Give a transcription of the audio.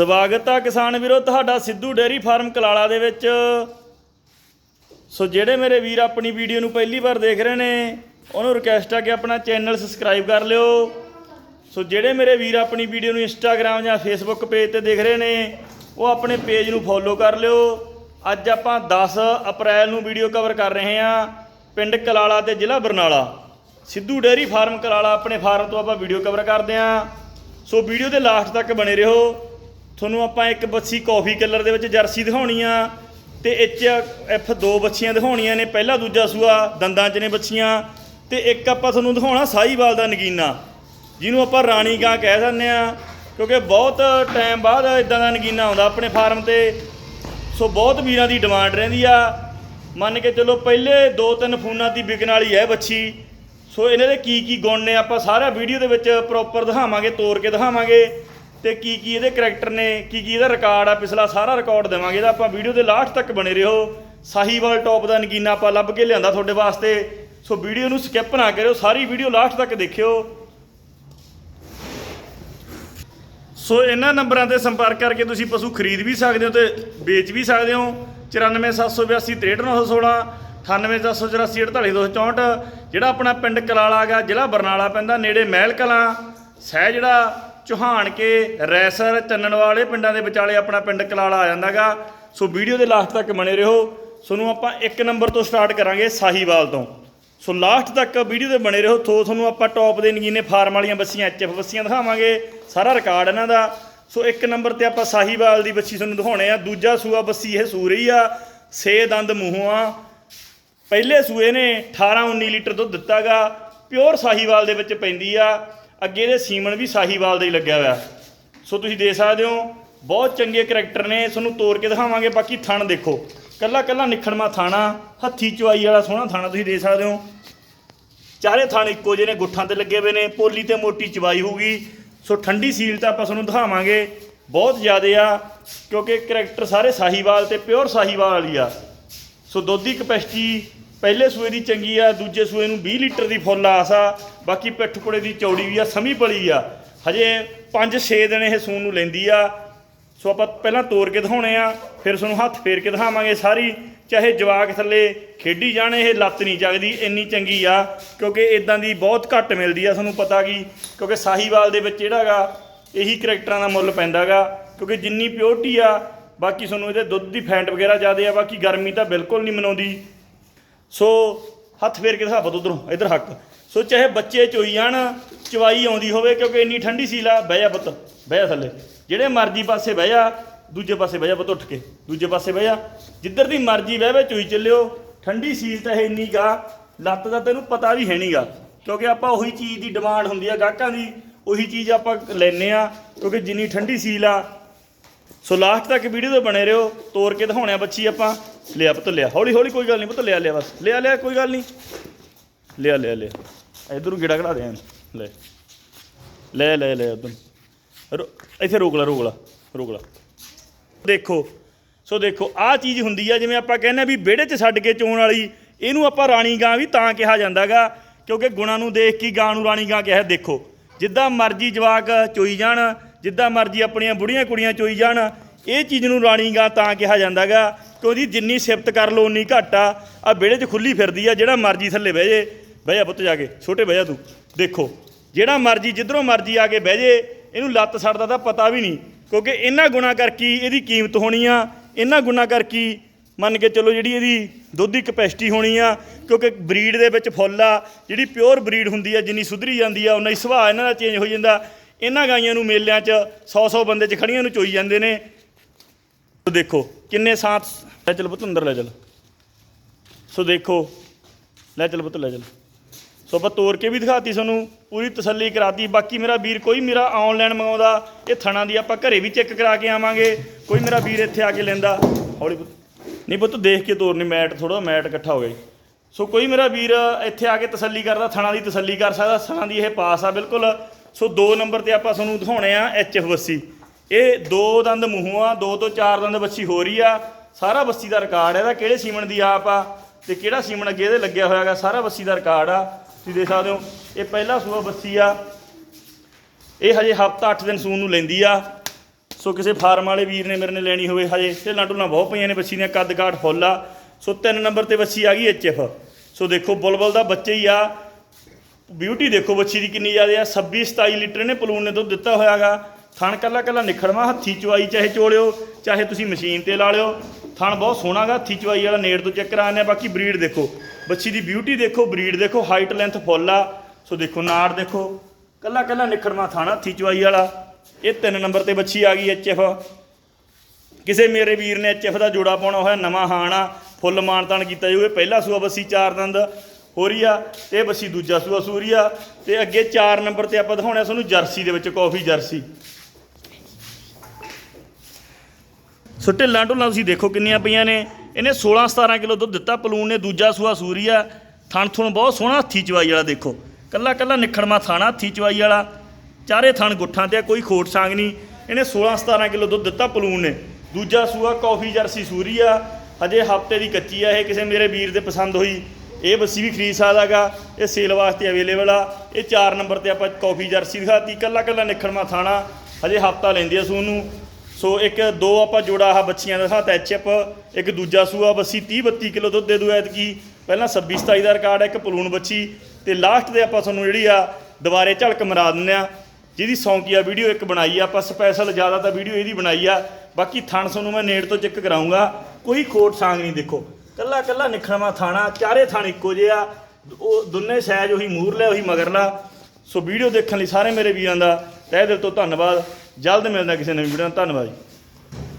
ਸਵਾਗਤ ਆ ਕਿਸਾਨ ਵੀਰੋ, ਤੁਹਾਡਾ ਸਿੱਧੂ ਡੇਅਰੀ ਫਾਰਮ ਕਲਾਲਾ ਦੇ ਵਿੱਚ। ਸੋ ਜਿਹੜੇ ਮੇਰੇ ਵੀਰ ਆਪਣੀ ਵੀਡੀਓ ਨੂੰ ਪਹਿਲੀ ਵਾਰ ਦੇਖ ਰਹੇ ਨੇ, ਉਹਨੂੰ ਰਿਕਵੈਸਟ ਆ ਕਿ ਆਪਣਾ ਚੈਨਲ ਸਬਸਕ੍ਰਾਈਬ ਕਰ ਲਿਓ। ਸੋ ਜਿਹੜੇ ਮੇਰੇ ਵੀਰ ਆਪਣੀ ਵੀਡੀਓ ਨੂੰ ਇੰਸਟਾਗ੍ਰam ਜਾਂ ਫੇਸਬੁੱਕ ਪੇਜ ਤੇ ਦੇਖ ਰਹੇ ਨੇ, ਉਹ ਆਪਣੇ ਪੇਜ ਨੂੰ ਫੋਲੋ ਕਰ ਲਿਓ। ਅੱਜ ਆਪਾਂ 10 ਅਪ੍ਰੈਲ ਨੂੰ ਵੀਡੀਓ ਕਵਰ ਕਰ ਰਹੇ ਹਾਂ, ਪਿੰਡ ਕਲਾਲਾ ਤੇ ਜ਼ਿਲ੍ਹਾ ਬਰਨਾਲਾ। ਸਿੱਧੂ ਡੇਅਰੀ ਫਾਰਮ ਕਲਾਲਾ ਆਪਣੇ ਫਾਰਮ ਤੋਂ ਆਪਾਂ ਵੀਡੀਓ ਕਵਰ ਕਰਦੇ ਹਾਂ। ਸੋ ਵੀਡੀਓ ਦੇ ਲਾਸਟ ਤੱਕ ਬਣੇ ਰਹੋ। ਤੁਹਾਨੂੰ ਆਪਾਂ ਇੱਕ ਬੱਸੀ ਕਾਫੀ ਕਲਰ ਦੇ ਵਿੱਚ ਜਰਸੀ ਦਿਖਾਉਣੀ ਆ ਤੇ ਐਚ ਐਫ ਦੋ ਬੱਚੀਆਂ ਦਿਖਾਉਣੀਆਂ ਨੇ, ਪਹਿਲਾ ਦੂਜਾ ਸੂਆ, ਦੰਦਾਂ 'ਚ ਨੇ ਬੱਚੀਆਂ ਤੇ ਇੱਕ ਆਪਾਂ ਤੁਹਾਨੂੰ ਦਿਖਾਉਣਾ ਸਾਈਵਾਲ ਦਾ ਨਗੀਨਾ, ਜਿਹਨੂੰ ਆਪਾਂ ਰਾਣੀ ਗਾਂ ਕਹਿ ਦਿੰਦੇ ਆ, ਕਿਉਂਕਿ ਬਹੁਤ ਟਾਈਮ ਬਾਅਦ ਇਦਾਂ ਦਾ ਨਗੀਨਾ ਆਉਂਦਾ ਆਪਣੇ ਫਾਰਮ ਤੇ, ਸੋ ਬਹੁਤ ਵੀਰਾਂ ਦੀ ਡਿਮਾਂਡ ਰਹਿੰਦੀ ਆ। ਮੰਨ ਕੇ ਚਲੋ ਪਹਿਲੇ ਦੋ ਤਿੰਨ ਫੋਨਾਂ ਦੀ ਵਿਕਣ ਵਾਲੀ ਹੈ ਬੱਚੀ ਸੋ ਇਹਨਾਂ ਦੇ ਕੀ ਕੀ ਗੁਣ ਨੇ, ਆਪਾਂ ਸਾਰਾ ਵੀਡੀਓ ਦੇ ਵਿੱਚ ਪ੍ਰੋਪਰ ਦਿਖਾਵਾਂਗੇ ਤੋੜ ਕੇ ਦਿਖਾਵਾਂਗੇ। ਤੇ ਕੀ ਕੀ ਇਹਦੇ ਕਰੈਕਟਰ ਨੇ, ਕੀ ਕੀ ਇਹਦਾ ਰਿਕਾਰਡ ਆ, ਪਿਛਲਾ ਸਾਰਾ ਰਿਕਾਰਡ ਦੇਵਾਂਗੇ, ਇਹਦਾ ਆਪਾਂ ਵੀਡੀਓ ਦੇ ਲਾਸਟ ਤੱਕ ਬਣੇ ਰਹੋ। ਸਾਹੀਵਾਲ ਟੌਪ ਦਾ ਨਗੀਨਾ ਆਪਾਂ ਲੱਭ ਕੇ ਲਿਆਂਦਾ ਤੁਹਾਡੇ ਵਾਸਤੇ। ਸੋ ਵੀਡੀਓ ਨੂੰ ਸਕਿਪ ਨਾ ਕਰਿਓ, ਸਾਰੀ ਵੀਡੀਓ ਲਾਸਟ ਤੱਕ ਦੇਖਿਓ। ਸੋ ਇਹਨਾਂ ਨੰਬਰਾਂ ਤੇ ਸੰਪਰਕ ਕਰਕੇ ਤੁਸੀਂ ਪਸ਼ੂ ਖਰੀਦ ਵੀ ਸਕਦੇ ਹੋ ਤੇ ਵੇਚ ਵੀ ਸਕਦੇ ਹੋ। 9478863916 9874848264 ਜਿਹੜਾ ਆਪਣਾ ਪਿੰਡ ਕਲਾਲਾ ਗਾ ਜ਼ਿਲ੍ਹਾ ਬਰਨਾਲਾ ਪੈਂਦਾ ਨੇੜੇ ਮਹਿਲ ਕਲਾਂ। ਸਹਿ ਜਿਹੜਾ ਚੋਹਾਨ ਕੇ ਰੈਸਰ ਚੰਨਣ ਵਾਲੇ ਪਿੰਡਾਂ ਦੇ ਵਿਚਾਲੇ ਆਪਣਾ ਪਿੰਡ ਕਲਾਲਾ ਆ ਜਾਂਦਾਗਾ। ਸੋ ਵੀਡੀਓ ਦੇ ਲਾਸਟ ਤੱਕ ਬਣੇ ਰਹੋ। ਤੁਹਾਨੂੰ ਆਪਾਂ ਇੱਕ ਨੰਬਰ ਤੋਂ ਸਟਾਰਟ ਕਰਾਂਗੇ ਸਾਹੀਵਾਲ ਤੋਂ। ਸੋ ਲਾਸਟ ਤੱਕ ਵੀਡੀਓ ਦੇ ਬਣੇ ਰਹੋ। ਥੋ ਤੁਹਾਨੂੰ ਆਪਾਂ ਟੌਪ ਦੇ ਨਗੀਨੇ ਫਾਰਮ ਵਾਲੀਆਂ ਬੱਸੀਆਂ ਐਚਐਫ ਬੱਸੀਆਂ ਦਿਖਾਵਾਂਗੇ। ਸਾਰਾ ਰਿਕਾਰਡ ਇਹਨਾਂ ਦਾ। ਸੋ ਇੱਕ ਨੰਬਰ ਤੇ ਆਪਾਂ ਸਾਹੀਵਾਲ ਦੀ ਬੱਸੀ ਤੁਹਾਨੂੰ ਦਿਖਾਉਣੇ ਆ। ਦੂਜਾ ਸੂਆ ਬੱਸੀ ਇਹ ਸੂ ਰਹੀ ਆ। ਛੇ ਦੰਦ ਮੂੰਹੋਂ ਆ। ਪਹਿਲੇ ਸੂਏ ਨੇ 18 19 ਲੀਟਰ ਦੁੱਧ ਦਿੱਤਾਗਾ। ਪਿਓਰ ਸਾਹੀਵਾਲ ਦੇ ਵਿੱਚ ਪੈਂਦੀ ਆ। ਅੱਗੇ ਦੇ ਸੀਮਨ ਵੀ ਸਾਹੀਵਾਲ ਦਾ ਹੀ ਲੱਗਿਆ ਹੋਇਆ। ਸੋ ਤੁਸੀਂ ਦੇਖ ਸਕਦੇ ਹੋ, ਬਹੁਤ ਚੰਗੇ ਕਰੈਕਟਰ ਨੇ, ਤੁਹਾਨੂੰ ਤੋੜ ਕੇ ਦਿਖਾਵਾਂਗੇ, ਬਾਕੀ ਥਣ ਦੇਖੋ। ਕੱਲਾ ਕੱਲਾ ਨਿਖੜਮਾ ਥਾਣਾ, ਹੱਥੀ ਚੁਆਈ ਵਾਲਾ ਸੋਹਣਾ ਥਾਣਾ ਤੁਸੀਂ ਦੇਖ ਸਕਦੇ ਹੋ। ਚਾਰੇ ਥਾਣ ਇੱਕੋ ਜਿਹੇ ਨੇ, ਗੁੱਠਾਂ ਤੇ ਲੱਗੇ ਹੋਏ ਨੇ, ਪੋਲੀ ਤੇ ਮੋਟੀ ਚਵਾਈ ਹੋਊਗੀ। ਸੋ ਠੰਡੀ ਸੀਲ ਤਾਂ ਆਪਾਂ ਤੁਹਾਨੂੰ ਦਿਖਾਵਾਂਗੇ, ਬਹੁਤ ਜ਼ਿਆਦੇ ਆ, ਕਿਉਂਕਿ ਕਰੈਕਟਰ ਸਾਰੇ ਸਾਹੀਵਾਲ ਤੇ ਪਿਓਰ ਸਾਹੀਵਾਲ ਵਾਲੀ ਆ। ਸੋ ਦੁੱਧ ਦੀ ਕਪੈਸਿਟੀ ਪਹਿਲੇ ਸੂਏ ਦੀ ਚੰਗੀ ਆ, ਦੂਜੇ ਸੂਏ ਨੂੰ 20 ਲੀਟਰ ਦੀ ਫੁੱਲ ਆਸ ਆ, ਬਾਕੀ ਪਿੱਠ ਪੁੜੇ ਦੀ ਚੌੜੀ ਵੀ ਆ, ਸਮੀ ਪਲੀ ਆ। ਹਜੇ 5-6 ਦਿਨ ਇਹ ਸੂਣ ਨੂੰ ਲੈਂਦੀ ਆ। ਸੋ ਆਪਾਂ ਪਹਿਲਾਂ ਤੋੜ ਕੇ ਦਿਖਾਉਣੇ ਆ, ਫਿਰ ਤੁਹਾਨੂੰ ਹੱਥ ਫੇਰ ਕੇ ਦਿਖਾਵਾਂਗੇ ਸਾਰੀ। ਚਾਹੇ ਜਵਾਕ ਥੱਲੇ ਖੇਡੀ ਜਾਣ, ਇਹ ਲੱਤ ਨਹੀਂ ਚੱਕਦੀ ਇੰਨੀ ਚੰਗੀ ਆ, ਕਿਉਂਕਿ ਇਦਾਂ ਦੀ ਬਹੁਤ ਘੱਟ ਮਿਲਦੀ ਆ ਤੁਹਾਨੂੰ ਪਤਾ ਕੀ, ਕਿਉਂਕਿ ਸਾਹੀਵਾਲ ਦੇ ਵਿੱਚ ਜਿਹੜਾਗਾ ਇਹੀ ਕਰੈਕਟਰਾਂ ਦਾ ਮੁੱਲ ਪੈਂਦਾਗਾ ਕਿਉਂਕਿ ਜਿੰਨੀ ਪਿਓਰਟੀ ਆ, ਬਾਕੀ ਤੁਹਾਨੂੰ ਇਹਦੇ ਦੁੱਧ ਦੀ ਫੈਂਟ ਵਗੈਰਾ ਜ਼ਿਆਦਾ ਆ, ਬਾਕੀ ਗਰਮੀ ਤਾਂ ਬਿਲਕੁਲ ਨਹੀਂ ਮਨਾਉਂਦੀ। ਸੋ ਹੱਥ ਫੇਰ ਕੇ ਸਾਬਤ ਪੁੱਤ ਉਧਰੋਂ, ਇਧਰ ਹੱਕ। ਸੋ ਚਾਹੇ ਬੱਚੇ ਚੋਈ ਜਾਣ, ਚਵਾਈ ਆਉਂਦੀ ਹੋਵੇ, ਕਿਉਂਕਿ ਇੰਨੀ ਠੰਡੀ ਸੀਲ ਆ, ਬਹਿ ਜਾ ਪੁੱਤ, ਬਹਿ ਜਾ ਥੱਲੇ। ਜਿਹੜੇ ਮਰਜ਼ੀ ਪਾਸੇ ਬਹਿ ਜਾ, ਦੂਜੇ ਪਾਸੇ ਬਹਿ ਜਾ ਪੁੱਤ ਉੱਠ ਕੇ, ਦੂਜੇ ਪਾਸੇ ਬਹਿ ਜਾ। ਜਿੱਧਰ ਦੀ ਮਰਜ਼ੀ ਬਹਿ ਬਹਿ ਚੋਈ ਚੱਲਿਓ, ਠੰਡੀ ਸੀਲ ਤਾਂ ਇਹ ਇੰਨੀ ਗਾ, ਲੱਤ ਦਾ ਤੈਨੂੰ ਪਤਾ ਵੀ ਹੈ ਨਹੀਂਗਾ ਕਿਉਂਕਿ ਆਪਾਂ ਉਹੀ ਚੀਜ਼ ਦੀ ਡਿਮਾਂਡ ਹੁੰਦੀ ਆ, ਗਾਹਕਾਂ ਦੀ, ਉਹੀ ਚੀਜ਼ ਆਪਾਂ ਲੈਨੇ ਆ, ਕਿਉਂਕਿ ਜਿੰਨੀ ਠੰਡੀ ਸੀਲ ਆ ਸੋ ਲਾਸਟ ਤੱਕ ਵੀਡੀਓ ਤੇ ਬਣੇ ਰਹੋ ਤੋੜ ਕੇ ਦਿਖਾਉਣਿਆ ਬੱਚੀ ਆਪਾਂ। ਲਿਆ ਪੁੱਤ, ਲਿਆ। ਹੌਲੀ ਹੌਲੀ ਕੋਈ ਗੱਲ ਨਹੀਂ ਪੁੱਤ, ਲਿਆ ਲਿਆ ਬਸ। ਲਿਆ ਲਿਆ, ਕੋਈ ਗੱਲ ਨਹੀਂ। ਲਿਆ ਲਿਆ ਲਿਆ। ਇਧਰੋਂ ਗਿੜਾ ਘੜਾ ਦੇ, ਐਨ। ਲੈ। ਲੈ ਲੈ ਲੈ, ਉਧਰ। ਇੱਥੇ ਰੋਕ ਲਾ ਰੋਕ ਲਾ ਰੋਕ ਲਾ। ਦੇਖੋ, ਸੋ ਦੇਖੋ, ਆਹ ਚੀਜ਼ ਹੁੰਦੀ ਆ, ਜਿਵੇਂ ਆਪਾਂ ਕਹਿੰਦੇ ਆ ਵੀ ਵਿਹੜੇ 'ਚ ਛੱਡ ਕੇ ਚੋਣ ਵਾਲੀ, ਇਹਨੂੰ ਆਪਾਂ ਰਾਣੀ ਗਾਂ ਵੀ ਤਾਂ ਕਿਹਾ ਜਾਂਦਾਗਾ ਕਿਉਂਕਿ ਗੁਣਾਂ ਨੂੰ ਦੇਖ ਕੇ ਗਾਂ ਨੂੰ ਰਾਣੀ ਗਾਂ ਕਿਹਾ, ਦੇਖੋ, ਜਿੱਦਾਂ ਮਰਜ਼ੀ ਜਵਾਕ ਚੋਈ ਜਾਣ ਜਿੱਦਾਂ ਮਰਜ਼ੀ ਆਪਣੀਆਂ ਬੁੜੀਆਂ ਕੁੜੀਆਂ ਚੋਈ ਜਾਣ, ਇਹ ਚੀਜ਼ ਨੂੰ ਰਾਣੀ ਗਾਂ ਤਾਂ ਕਿਹਾ ਜਾਂਦਾਗਾ ਕਿ ਉਹਦੀ ਜਿੰਨੀ ਸਿਫਤ ਕਰ ਲਓ, ਉਨੀ ਘੱਟ ਆ। ਆ ਵਿਹੜੇ 'ਚ ਖੁੱਲੀ ਫਿਰਦੀ ਆ, ਜਿਹੜਾ ਮਰਜ਼ੀ ਥੱਲੇ ਬਹਿ ਜੇ। ਬਹਿ ਜਾ ਪੁੱਤ ਜਾ ਕੇ, ਛੋਟੇ ਬਹਿ ਜਾ ਤੂੰ। ਦੇਖੋ, ਜਿਹੜਾ ਮਰਜ਼ੀ, ਜਿੱਧਰੋਂ ਮਰਜ਼ੀ ਆ ਕੇ ਬਹਿ ਜੇ, ਇਹਨੂੰ ਲੱਤ ਸੜਦਾ ਤਾਂ ਪਤਾ ਵੀ ਨਹੀਂ, ਕਿਉਂਕਿ ਇਹਨਾਂ ਗੁਣਾ ਕਰਕੇ ਇਹਦੀ ਕੀਮਤ ਹੋਣੀ ਆ ਇਹਨਾਂ ਗੁਣਾ ਕਰਕੇ ਮੰਨ ਕੇ ਚੱਲੋ ਜਿਹੜੀ ਇਹਦੀ ਦੁੱਧ ਦੀ ਕਪੈਸਿਟੀ ਹੋਣੀ ਆ, ਕਿਉਂਕਿ ਬਰੀਡ ਦੇ ਵਿੱਚ ਫੁੱਲ ਆ, ਜਿਹੜੀ ਪਿਓਰ ਬਰੀਡ ਹੁੰਦੀ ਆ, ਜਿੰਨੀ ਸੁਧਰੀ ਜਾਂਦੀ ਆ ਉਨਾ ਹੀ ਸੁਭਾਅ ਇਹਨਾਂ ਦਾ ਚੇਂਜ ਹੋ ਜਾਂਦਾ। ਇਹਨਾਂ ਗਾਈਆਂ ਨੂੰ ਮੇਲਿਆਂ 'ਚ 100-100 ਬੰਦੇ 'ਚ ਖੜੀਆਂ ਨੂੰ ਚੋਈ ਜਾਂਦੇ ਨੇ। ਸੋ ਦੇਖੋ, ਕਿੰਨੇ ਸਾਥ ਲੈ ਚਲ ਪੁੱਤ, ਅੰਦਰ ਲੈ ਚਲ। ਸੋ ਦੇਖੋ, ਲੈ ਚਲ ਪੁੱਤ, ਲੈ ਚਲ। ਸੋ ਆਪਾਂ ਤੋੜ ਕੇ ਵੀ ਦਿਖਾਤੀ ਤੁਹਾਨੂੰ, ਪੂਰੀ ਤਸੱਲੀ ਕਰਾਤੀ। ਬਾਕੀ ਮੇਰਾ ਵੀਰ ਕੋਈ ਮੇਰਾ ਆਨਲਾਈਨ ਮੰਗਾਉਂਦਾ, ਇਹ ਥਣਾ ਦੀ ਆਪਾਂ ਘਰੇ ਵੀ ਚੈੱਕ ਕਰਾ ਕੇ ਆਵਾਂਗੇ। ਕੋਈ ਮੇਰਾ ਵੀਰ ਇੱਥੇ ਆ ਕੇ ਲੈਂਦਾ। ਹੌਲੀ ਪੁੱਤ। ਨਹੀਂ ਪੁੱਤ, ਦੇਖ ਕੇ ਤੋਰਨੀ, ਮੈਟ ਥੋੜਾ ਮੈਟ ਇਕੱਠਾ ਹੋ ਗਿਆ ਸੋ ਕੋਈ ਮੇਰਾ ਵੀਰ ਇੱਥੇ ਆ ਕੇ ਤਸੱਲੀ ਕਰਦਾ, ਥਣਾ ਦੀ ਤਸੱਲੀ ਕਰ ਸਕਦਾ, ਥਣਾ ਦੀ ਇਹ ਪਾਸ ਆ, ਬਿਲਕੁਲ। ਸੋ 2 ਨੰਬਰ ਤੇ ਆਪਾਂ ਤੁਹਾਨੂੰ ਦਿਖਾਉਣੇ ਆ ਐਚਐਫ ਬੱਸੀ। ਇਹ ਦੋ ਦੰਦ ਮੂੰਹੋਂ ਆ, ਦੋ ਤੋਂ ਚਾਰ ਦੰਦ ਬੱਸੀ ਹੋ ਰਹੀ ਆ। ਸਾਰਾ ਬੱਸੀ ਦਾ ਰਿਕਾਰਡ ਇਹਦਾ ਕਿਹੜੇ ਸੀਮਨ ਦੀ ਆਪ ਆ ਤੇ ਕਿਹੜਾ ਸੀਮਨ ਅੱਗੇ ਇਹਦੇ ਲੱਗਿਆ ਹੋਇਆਗਾ ਸਾਰਾ ਬੱਸੀ ਦਾ ਰਿਕਾਰਡ ਆ। ਤੁਸੀਂ ਦੇਖ ਸਕਦੇ ਹੋ, ਇਹ ਪਹਿਲਾ ਸੂਆ ਬੱਸੀ ਆ। ਇਹ ਹਜੇ ਹਫਤਾ 8 ਦਿਨ ਸੂਣ ਨੂੰ ਲੈਂਦੀ ਆ। ਸੋ ਕਿਸੇ ਫਾਰਮ ਵਾਲੇ ਵੀਰ ਨੇ ਮੇਰੇ ਨੇ ਲੈਣੀ ਹੋਵੇ, ਹਜੇ ਢਿੱਲਾਂ ਢੁੱਲਾਂ ਬਹੁਤ ਪਈਆਂ ਨੇ ਬੱਚੀ ਦੀਆਂ ਕੱਦ ਕਾਠ ਫੁੱਲ ਆ। ਸੋ ਤਿੰਨ ਨੰਬਰ ਤੇ ਬੱਚੀ ਆ ਗਈ ਐਚਐਫ ਸੋ ਦੇਖੋ, ਬੁਲਬੁਲ ਦਾ ਬੱਚੇ ਹੀ ਆ। ਬਿਊਟੀ ਦੇਖੋ ਬੱਚੀ ਦੀ ਕਿੰਨੀ ਜ਼ਿਆਦਾ ਆ 26 27 ਲੀਟਰ ਨੇ ਪਲੂਨ ਨੇ ਦੁੱਧ ਦਿੱਤਾ ਹੋਇਆਗਾ ਥਣ ਕੱਲਾ ਕੱਲਾ ਨਿਖੜਵਾ, ਹੱਥੀ ਚਵਾਈ ਚਾਹੇ ਚੋਲਿਓ, ਚਾਹੇ ਤੁਸੀਂ ਮਸ਼ੀਨ ਤੇ ਲਾ ਲਿਓ। ਥਣ ਬਹੁਤ ਸੋਹਣਾਗਾ ਹੱਥੀ ਚਵਾਈ ਵਾਲਾ ਨੇੜ ਤੋਂ ਚੈੱਕ ਕਰਾਉਂਦੇ ਆ, ਬਾਕੀ ਬਰੀਡ ਦੇਖੋ। ਬੱਚੀ ਦੀ ਬਿਊਟੀ ਦੇਖੋ, ਬਰੀਡ ਦੇਖੋ, ਹਾਈਟ, ਲੈਂਥ ਫੁੱਲ ਆ। ਸੋ ਦੇਖੋ, ਨਾੜ ਦੇਖੋ। ਕੱਲਾ ਕੱਲਾ ਨਿਖੜਵਾ ਥਣ, ਹੱਥੀ ਚਵਾਈ ਵਾਲਾ। ਇਹ ਤਿੰਨ ਨੰਬਰ ਤੇ ਬੱਚੀ ਆ ਗਈ ਐਚਐਫ ਕਿਸੇ ਮੇਰੇ ਵੀਰ ਨੇ ਐਚਐਫ ਦਾ ਜੋੜਾ ਪਾਉਣਾ ਹੋਇਆ, ਨਵਾਂ ਹਾਣ ਆ। ਫੁੱਲ ਮਾਨਤਾਨ ਕੀਤਾ ਜਾਊਗਾ ਪਹਿਲਾ ਸੂਆ ਬੱਸੀ, ਚਾਰ ਦੰਦ। ਹੋ ਰਹੀ ਆ ਤੇ ਇਹ ਬੱਸੀ ਦੂਜਾ ਸੂਆ ਸੂਰੀ ਆ ਤੇ ਅੱਗੇ 4 ਨੰਬਰ ਤੇ ਆਪਾਂ ਦਿਖਾਉਣਾ ਤੁਹਾਨੂੰ ਜਰਸੀ ਦੇ ਵਿੱਚ ਕਾਫੀ ਜਰਸੀ। ਸੋ ਢਿੱਲਾਂ ਢੁੱਲਾਂ ਤੁਸੀਂ ਦੇਖੋ ਕਿੰਨੀਆਂ ਪਈਆਂ ਨੇ। ਇਹਨੇ 16 17 ਕਿਲੋ ਦੁੱਧ ਦਿੱਤਾ ਪਲੂਨ ਨੇ ਦੂਜਾ ਸੂਆ ਸੂਰੀ ਆ। ਥਣ ਥੁਣ ਬਹੁਤ ਸੋਹਣਾ ਹੱਥੀ ਚਵਾਈ ਵਾਲਾ ਦੇਖੋ। ਕੱਲਾ ਕੱਲਾ ਨਿਖੜਮਾ ਥਾਣਾ ਹੱਥੀ ਚਵਾਈ ਵਾਲਾ। ਚਾਰੇ ਥਣ ਗੁੱਠਾਂ ਤੇ ਆ, ਕੋਈ ਖੋਟ ਸਾਂਗ ਨਹੀਂ। ਇਹਨੇ 16 17 ਕਿਲੋ ਦੁੱਧ ਦਿੱਤਾ ਪਲੂਨ ਨੇ। ਦੂਜਾ ਸੂਆ ਕਾਫੀ ਜਰਸੀ ਸੂਰੀ ਆ। ਹਜੇ ਹਫ਼ਤੇ ਦੀ ਕੱਚੀ ਆ ਇਹ ਕਿਸੇ ਮੇਰੇ ਵੀਰ ਦੇ ਪਸੰਦ ਹੋਈ। ਇਹ ਬੱਸੀ ਵੀ ਖਰੀਦ ਸਕਦਾਗਾ, ਇਹ ਸੇਲ ਵਾਸਤੇ ਅਵੇਲੇਬਲ ਆ। ਇਹ 4 ਨੰਬਰ ਤੇ ਆਪਾਂ ਕਾਫੀ ਜਰਸੀ ਦਿਖਾਤੀ ਕੱਲਾ ਕੱਲਾ ਨਿਖੜਮਾ ਥਾਣਾ, ਹਜੇ ਹਫਤਾ ਲੈਂਦੀ ਆ ਸੂਨ ਨੂੰ। ਸੋ ਇੱਕ, ਦੋ ਆਪਾਂ ਜੋੜਾ ਆ ਬੱਚੀਆਂ ਦਾ ਦਿਖਾਤਾ ਐਚਐਪ ਇੱਕ ਦੂਜਾ ਸੂਆ ਬੱਸੀ 30 32 ਕਿਲੋ ਦੁੱਧ ਦੇ ਦੂ ਐਤਕੀ। ਪਹਿਲਾਂ 26 27 ਦਾ ਰਿਕਾਰਡ ਹੈ ਇੱਕ ਪਲੂਣ ਬੱਚੀ। ਤੇ ਲਾਸਟ ਤੇ ਆਪਾਂ ਤੁਹਾਨੂੰ ਜਿਹੜੀ ਆ, ਦੁਬਾਰੇ ਝਲਕ ਮਰਾ ਦਿੰਦੇ ਆ। ਜਿਹਦੀ ਸੌਂਕੀਆ ਵੀਡੀਓ ਇੱਕ ਬਣਾਈ ਆ, ਆਪਾਂ ਸਪੈਸ਼ਲ ਜ਼ਿਆਦਾ ਤਾਂ ਵੀਡੀਓ ਇਹਦੀ ਬਣਾਈ ਆ। ਬਾਕੀ ਥਣ ਤੁਹਾਨੂੰ ਮੈਂ ਨੇੜ ਤੋਂ ਚੈੱਕ ਕਰਾਉਂਗਾ। ਕੋਈ ਖੋਟ ਸਾਂਗ ਨਹੀਂ ਦੇਖੋ। ਕੱਲਾ ਕੱਲਾ ਨਿਖੜਵਾ ਥਾਣਾ, ਚਾਰੇ ਥਾਣੇ ਇੱਕੋ ਜਿਹੇ ਆ। ਉਹ ਦੋਨੇ ਸਾਈਜ਼ ਉਹੀ ਮੂਰਲਾ, ਉਹੀ ਮਗਰਲਾ। ਸੋ ਵੀਡੀਓ ਦੇਖਣ ਲਈ ਸਾਰੇ ਮੇਰੇ ਵੀਰਾਂ ਦਾ ਤਹਿ ਦਿਲ ਤੋਂ ਧੰਨਵਾਦ। ਜਲਦ ਮਿਲਦਾ ਕਿਸੇ ਨਵੀਂ ਵੀਡੀਓ ਨਾਲ। ਧੰਨਵਾਦ ਜੀ।